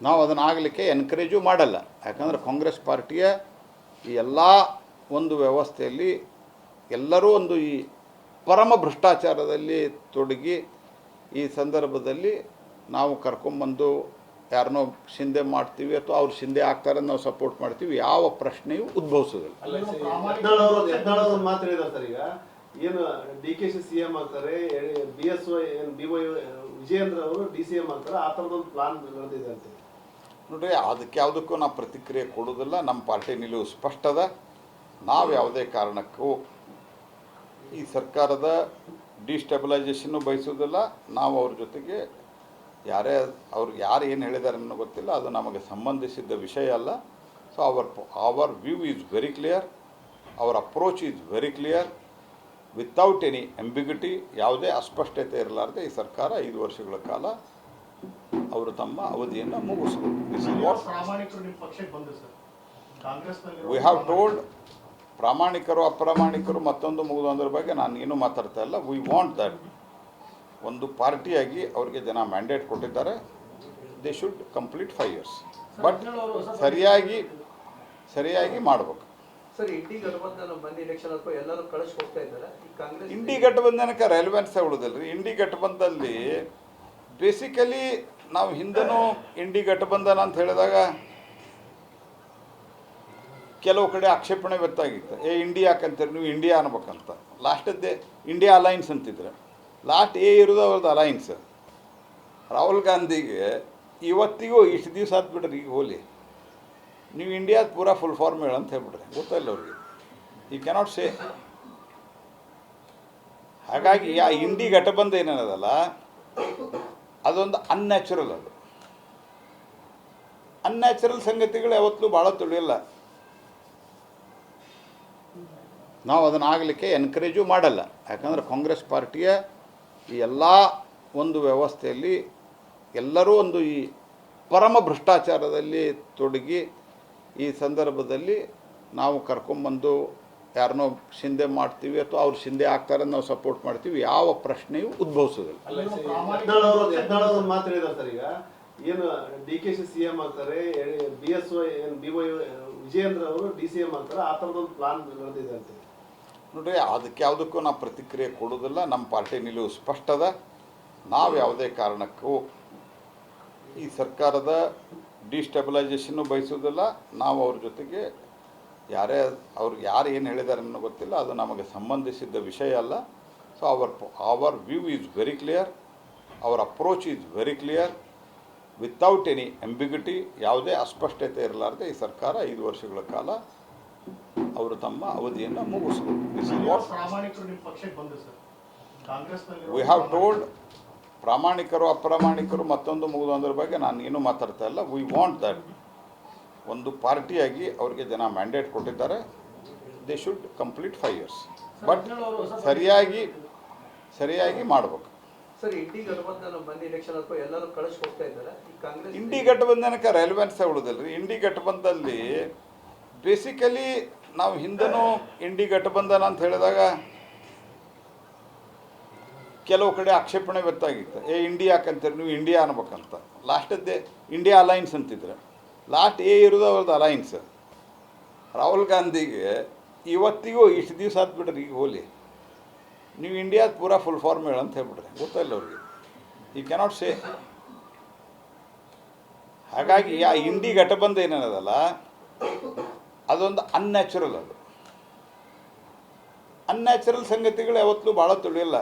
ನಾವು ಅದನ್ನು ಆಗಲಿಕ್ಕೆ ಎನ್ಕರೇಜು ಮಾಡಲ್ಲ. ಯಾಕಂದರೆ ಕಾಂಗ್ರೆಸ್ ಪಾರ್ಟಿಯ ಈ ಎಲ್ಲ ಒಂದು ವ್ಯವಸ್ಥೆಯಲ್ಲಿ ಎಲ್ಲರೂ ಒಂದು ಈ ಪರಮ ಭ್ರಷ್ಟಾಚಾರದಲ್ಲಿ ತೊಡಗಿ ಈ ಸಂದರ್ಭದಲ್ಲಿ ನಾವು ಕರ್ಕೊಂಬಂದು ಯಾರನ್ನೋ ಶಿಂದೆ ಮಾಡ್ತೀವಿ ಅಥವಾ ಅವ್ರು ಶಿಂದೆ ಆಗ್ತಾರೆ ನಾವು ಸಪೋರ್ಟ್ ಮಾಡ್ತೀವಿ ಯಾವ ಪ್ರಶ್ನೆಯೂ ಉದ್ಭವಿಸೋದಿಲ್ಲ ಮಾತ್ರ ಸರ್. ಈಗ. ಏನು D K C C M ಆಗ್ತಾರೆ ಬಿ ಎಸ್ ವೈ ಏನು ಬಿ ವೈ ವಿಜಯೇಂದ್ರ ಅವರು ಡಿ ಸಿ ಎಂ ಆಗ್ತಾರೆ ಆ ಥರದೊಂದು ಪ್ಲಾನ್ ನಡೆದಿದೆ ಅಂತ. ನೋಡ್ರಿ, ಅದಕ್ಕೆ ಯಾವುದಕ್ಕೂ ನಾವು ಪ್ರತಿಕ್ರಿಯೆ ಕೊಡೋದಿಲ್ಲ ನಮ್ಮ ಪಾರ್ಟಿ ನಿಲುವು ಸ್ಪಷ್ಟದ. ನಾವು ಯಾವುದೇ ಕಾರಣಕ್ಕೂ ಈ ಸರ್ಕಾರದ ಡಿಸ್ಟೆಬಿಲೈಸೇಷನ್ನು ಬಯಸೋದಿಲ್ಲ ನಾವು ಅವ್ರ ಜೊತೆಗೆ ಯಾರೇ, ಅವ್ರು ಯಾರು ಏನು ಹೇಳಿದ್ದಾರೆ ಅನ್ನೋ ಗೊತ್ತಿಲ್ಲ. ಅದು ನಮಗೆ ಸಂಬಂಧಿಸಿದ ವಿಷಯ ಅಲ್ಲ. So our our view is very clear our approach is very clear without any ambiguity ಯಾವುದೇ ಅಸ್ಪಷ್ಟತೆ ಇರಲಾರ್ದೆ ಈ ಸರ್ಕಾರ ಐದು ವರ್ಷಗಳ ಕಾಲ ಅವರು ತಮ್ಮ ಅವಧಿಯನ್ನು ಮುಗಿಸಬೇಕು ದಿಸ್ ಪ್ರಾಮಾಣಿಕರು ನಿಮ್ಮ ಪಕ್ಷಕ್ಕೆ ಬಂದ್ರು sir. Congress we have told ಪ್ರಾಮಾಣಿಕರು ಅಪ್ರಾಮಾಣಿಕರು ಮತ್ತೊಂದು ಮುಗಿದು ಅಂದ್ರ ಬಗ್ಗೆ ನಾನು ಏನೂ ಮಾತಾಡ್ತಾ ಇಲ್ಲ. ವಿ ವಾಂಟ್ ದಟ್ ಒಂದು ಪಾರ್ಟಿಯಾಗಿ ಅವರಿಗೆ ಜನ ಮ್ಯಾಂಡೇಟ್ ಕೊಟ್ಟಿದ್ದಾರೆ. They should complete five years but ಸರಿಯಾಗಿ ಸರಿಯಾಗಿ ಮಾಡಬೇಕು. ಸರ್ ಇಂಡಿ ಘಟಬಂಧನಕ್ಕೆ ಇಂಡಿ ಗಠಬಂಧನಕ್ಕೆ ರೆಲೆವೆನ್ಸ್ ಉಳಿದಿಲ್ಲ ರೀ ಇಂಡಿ ಗಠಬಂಧನಲ್ಲಿ ಬೇಸಿಕಲಿ ನಾವು ಹಿಂದನೂ ಇಂಡಿ ಗಠಬಂಧನ ಅಂತ ಹೇಳಿದಾಗ ಕೆಲವು ಕಡೆ ಆಕ್ಷೇಪಣೆ ವ್ಯಕ್ತಾಗಿತ್ತು ಏ, ಇಂಡಿಯಾ ಯಾಕಂತೀರಿ ನೀವು ಇಂಡಿಯಾ ಅನ್ಬೇಕಂತ. ಲಾಸ್ಟದ್ದೇ ಇಂಡಿಯಾ ಅಲೈನ್ಸ್ ಅಂತಿದ್ರೆ. ಲಾಸ್ಟ್ ಏ ಇರೋದು ಅವ್ರದ್ದು ಅಲೈನ್ಸ್. ರಾಹುಲ್ ಗಾಂಧಿಗೆ ಇವತ್ತಿಗೂ ಇಷ್ಟು ದಿವಸ ಆತ್ ಬಿಡ್ರಿ ಈಗ ಹೋಲಿ. ನೀವು ಇಂಡಿಯಾದ ಪೂರಾ ಫುಲ್ ಫಾರ್ಮ್ ಹೇಳ ಅಂತ ಹೇಳ್ಬಿಡ್ರಿ ಗೊತ್ತಿಲ್ಲ ಅವ್ರಿಗೆ. ಈ ಕೆನಾಟ್ ಸೇ ಹಾಗಾಗಿ ಆ ಇಂಡಿ ಘಟಬಂಧ ಏನೇನದಲ್ಲ ಅದೊಂದು ಅನ್ಯಾಚುರಲ್ ಅದು. ಅನ್ಯಾಚುರಲ್ ಸಂಗತಿಗಳು ಯಾವತ್ತೂ ಭಾಳ ತಿಳಿಯಲ್ಲ. ನಾವು ಅದನ್ನು ಆಗಲಿಕ್ಕೆ ಎನ್ಕರೇಜು ಮಾಡಲ್ಲ. ಯಾಕಂದರೆ ಕಾಂಗ್ರೆಸ್ ಪಾರ್ಟಿಯ ಈ ಎಲ್ಲ ಒಂದು ವ್ಯವಸ್ಥೆಯಲ್ಲಿ ಎಲ್ಲರೂ ಒಂದು ಈ ಪರಮ ಭ್ರಷ್ಟಾಚಾರದಲ್ಲಿ ತೊಡಗಿ ಈ ಸಂದರ್ಭದಲ್ಲಿ ನಾವು ಕರ್ಕೊಂಬಂದು ಯಾರನ್ನೋ ಶಿಂದೆ ಮಾಡ್ತೀವಿ ಅಥವಾ ಅವ್ರು ಶಿಂದೆ ಆಗ್ತಾರೆ ನಾವು ಸಪೋರ್ಟ್ ಮಾಡ್ತೀವಿ ಯಾವ ಪ್ರಶ್ನೆಯೂ ಉದ್ಭವಿಸೋದಿಲ್ಲ. ಏನು ಡಿ ಕೆ ಸಿ ಸಿಎಂ ಆಗ್ತಾರೆ ಬಿ ಎಸ್ ವೈ ಏನು ಬಿ ವೈ ವಿಜಯೇಂದ್ರ ಅವರು ಡಿ ಸಿ ಎಂ ಆಗ್ತಾರೆ ಆ ಥರದೊಂದು ಪ್ಲಾನ್ ನಡೆದಿದೆ ಅಂತ. ನೋಡ್ರಿ ಅದಕ್ಕೆ ಯಾವುದಕ್ಕೂ ನಾವು ಪ್ರತಿಕ್ರಿಯೆ ಕೊಡೋದಿಲ್ಲ ನಮ್ಮ ಪಾರ್ಟಿ ನಿಲುವು ಸ್ಪಷ್ಟದ. ನಾವು ಯಾವುದೇ ಕಾರಣಕ್ಕೂ ಈ ಸರ್ಕಾರದ ಡಿಸ್ಟೆಬಿಲೈಸೇಷನ್ನು ಬಯಸೋದಿಲ್ಲ ನಾವು ಅವ್ರ ಜೊತೆಗೆ ಯಾರೇ ಅವ್ರು ಯಾರು ಏನು ಹೇಳಿದ್ದಾರೆ ಅನ್ನೋ ಗೊತ್ತಿಲ್ಲ ಅದು ನಮಗೆ ಸಂಬಂಧಿಸಿದ ವಿಷಯ ಅಲ್ಲ. So our our view is very clear our approach is very clear without any ambiguity ಯಾವುದೇ ಅಸ್ಪಷ್ಟತೆ ಇರಲಾರ್ದೆ ಈ ಸರ್ಕಾರ ಐದು ವರ್ಷಗಳ ಕಾಲ ಅವರು ತಮ್ಮ ಅವಧಿಯನ್ನು ಮುಗಿಸಬಹುದು ವಿ ಹ್ಯಾವ್ ಟೋಲ್ಡ್ ಪ್ರಾಮಾಣಿಕರು ಅಪ್ರಾಮಾಣಿಕರು ಮತ್ತೊಂದು ಮುಗಿದು ಅಂದ್ರ ಬಗ್ಗೆ ನಾನು ಏನೂ ಮಾತಾಡ್ತಾ ಇಲ್ಲ. ವಿ ವಾಂಟ್ ದಟ್ ಒಂದು ಪಾರ್ಟಿಯಾಗಿ ಅವರಿಗೆ ಜನ ಮ್ಯಾಂಡೇಟ್ ಕೊಟ್ಟಿದ್ದಾರೆ. They should complete five years but ಸರಿಯಾಗಿ ಸರಿಯಾಗಿ ಮಾಡಬೇಕು. ಇಂಡಿ ಘಟಬಂಧನಕ್ಕೆ ಗಠಬಂಧನಕ್ಕೆ ರೆಲೆವೆನ್ಸ್ ಉಳಿದಿಲ್ಲ ಇಂಡಿ ಗಠಬಂಧನಲ್ಲಿ ಬೇಸಿಕಲಿ ನಾವು ಹಿಂದನೂ ಇಂಡಿ ಗಠಬಂಧನ ಅಂತ ಹೇಳಿದಾಗ ಕೆಲವು ಕಡೆ ಆಕ್ಷೇಪಣೆ ವ್ಯಕ್ತಾಗಿತ್ತು ಏ ಇಂಡಿಯಾ ಯಾಕಂತೀರಿ? ನೀವು ಇಂಡಿಯಾ ಅನ್ಬೇಕಂತ. ಲಾಸ್ಟದ್ದೇ ಇಂಡಿಯಾ ಅಲೈನ್ಸ್ ಅಂತಿದ್ರೆ. ಲಾಸ್ಟ್ ಏ ಇರೋದು ಅವ್ರದ್ದು ಅಲೈನ್ಸ್ ರಾಹುಲ್ ಗಾಂಧಿಗೆ ಇವತ್ತಿಗೂ ಇಷ್ಟು ದಿವಸ ಬಿಡ್ರಿ ಈಗ ಹೋಲಿ. ನೀವು ಇಂಡಿಯಾದ ಪೂರ ಫುಲ್ ಫಾರ್ಮ್ ಹೇಳ ಅಂತ ಹೇಳ್ಬಿಟ್ರೆ, ಗೊತ್ತಿಲ್ಲ ಅವ್ರಿಗೆ. ಈ ಕೆನಾಟ್ ಸೇ ಹಾಗಾಗಿ ಆ ಇಂಡಿ ಘಟಬಂಧ ಏನೇನದಲ್ಲ ಅದೊಂದು ಅನ್ಯಾಚುರಲ್ ಅದು. ಅನ್ಯಾಚುರಲ್ ಸಂಗತಿಗಳು ಯಾವತ್ತೂ ಭಾಳ ತಿಳಿಯಲ್ಲ.